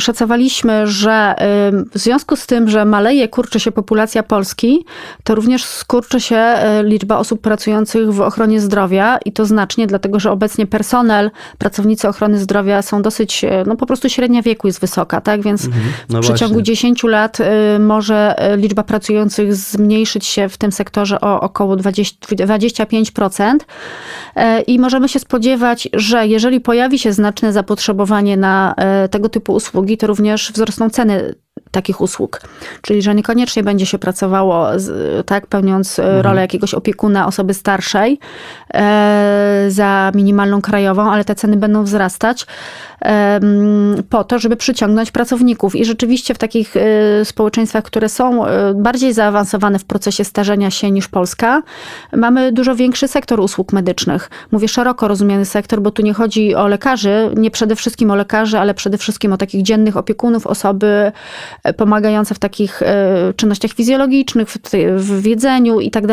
szacowaliśmy, że y, w związku z tym, że maleje, kurczy się populacja Polski, to również skurczy się y, liczba osób pracujących w ochronie zdrowia i to znacznie, dlatego że obecnie personel, pracownicy ochrony zdrowia są dosyć, y, no po prostu średnia wieku jest wysoka, tak? Więc No w przeciągu właśnie. 10 lat może liczba pracujących zmniejszyć się w tym sektorze o około 20, 25%. E, I możemy się spodziewać, że jeżeli pojawi się znaczne zapotrzebowanie na e, tego typu usługi, to również wzrosną ceny takich usług. Czyli, że niekoniecznie będzie się pracowało, tak, pełniąc e, rolę jakiegoś opiekuna osoby starszej e, za minimalną krajową, ale te ceny będą wzrastać em, po to, żeby przyciągnąć pracowników. I rzeczywiście w takich e, społeczeństwach, które są e, bardziej zaawansowane w procesie starzenia się niż Polska, mamy dużo większy sektor usług medycznych. Mówię szeroko rozumiany sektor, bo tu nie chodzi o lekarzy, nie przede wszystkim o lekarzy, ale przede wszystkim o takich dziennych opiekunów, osoby e, pomagające w takich e, czynnościach fizjologicznych, w, w jedzeniu i tak